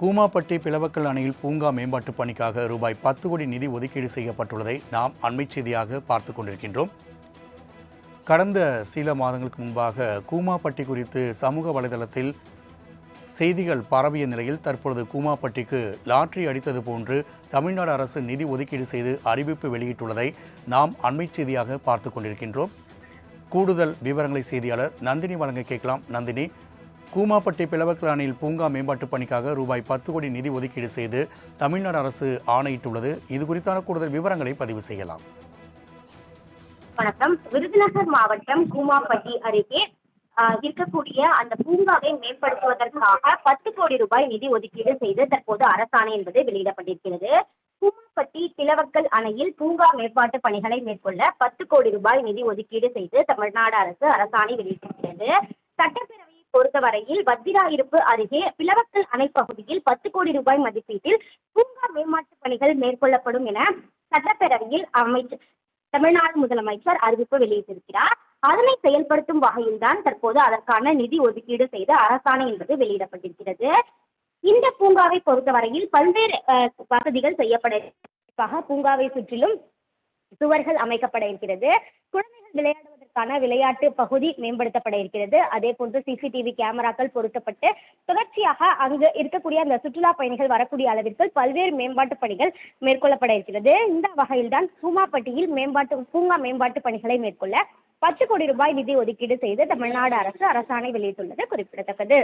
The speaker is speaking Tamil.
கூமாப்பட்டி பிளவக்கல் அணையில் பூங்கா மேம்பாட்டு பணிக்காக ரூபாய் பத்து கோடி நிதி ஒதுக்கீடு செய்யப்பட்டுள்ளதை நாம் அண்மை செய்தியாக பார்த்து கொண்டிருக்கின்றோம். கடந்த சில மாதங்களுக்கு முன்பாக கூமாப்பட்டி குறித்து சமூக வலைதளத்தில் செய்திகள் பரவிய நிலையில் தற்பொழுது கூமாப்பட்டிக்கு லாட்ரி அடித்தது போன்று தமிழ்நாடு அரசு நிதி ஒதுக்கீடு செய்து அறிவிப்பு வெளியிட்டுள்ளதை நாம் அண்மைச் செய்தியாக பார்த்து கொண்டிருக்கின்றோம். கூடுதல் விவரங்களை செய்தியாளர் நந்தினி வழங்க கேட்கலாம். நந்தினி கூமாப்பட்டி பிளவக்கல் பூங்கா மேம்பாட்டு பணிக்காக ரூபாய் பத்து கோடி நிதி ஒதுக்கீடு செய்து தமிழ்நாடு அரசு ஆணையிட்டுள்ளது. இது குறித்தான கூடுதல் விவரங்களை பதிவு செய்யலாம். வணக்கம். விருதுநகர் மாவட்டம் கூமாப்பட்டி அருகே இருக்கக்கூடிய அந்த பூங்காவை மேம்படுத்துவதற்காக பத்து கோடி ரூபாய் நிதி ஒதுக்கீடு செய்து தற்போது அரசாணை என்பது வெளியிடப்பட்டிருக்கிறது. கூமாப்பட்டி திலவக்கல் அணையில் பூங்கா மேம்பாட்டு பணிகளை மேற்கொள்ள பத்து கோடி ரூபாய் நிதி ஒதுக்கீடு செய்து தமிழ்நாடு அரசு அரசாணை வெளியிட்டிருக்கிறது. சட்டப்பேரவை பொறுத்தவரையில் வத்திராயிருப்பு அருகே பிளவக்கல் அணை பகுதியில் பத்து கோடி ரூபாய் மதிப்பீட்டில் பூங்கா மேம்பாட்டு பணிகள் மேற்கொள்ளப்படும் என சட்டப்பேரவையில் அமைச்சர் தமிழ்நாடு முதலமைச்சர் அறிவிப்பு வெளியிட்டிருக்கிறார். அதனை செயல்படுத்தும் வகையில்தான் தற்போது அதற்கான நிதி ஒதுக்கீடு செய்து அரசாணை என்பது வெளியிடப்பட்டிருக்கிறது. இந்த பூங்காவை பொறுத்தவரையில் பல்வேறு வசதிகள் செய்யப்பட பூங்காவை சுற்றிலும் சுவர்கள் அமைக்கப்பட இருக்கிறது. குழந்தைகள் விளையாடுவதற்கான விளையாட்டு பகுதி மேம்படுத்தப்பட இருக்கிறது. அதே போன்று சிசிடிவி கேமராக்கள் பொருத்தப்பட்டு தொடர்ச்சியாக அங்கு இருக்கக்கூடிய அந்த சுற்றுலா பயணிகள் வரக்கூடிய அளவிற்கு பல்வேறு மேம்பாட்டு பணிகள் மேற்கொள்ளப்பட இருக்கிறது. இந்த வகையில்தான் பூமாப்பட்டியில் மேம்பாட்டு பூங்கா மேம்பாட்டு பணிகளை மேற்கொள்ள பத்து கோடி ரூபாய் நிதி ஒதுக்கீடு செய்து தமிழ்நாடு அரசு அரசாணை வெளியிட்டுள்ளது. குறிப்பிடத்தக்கது.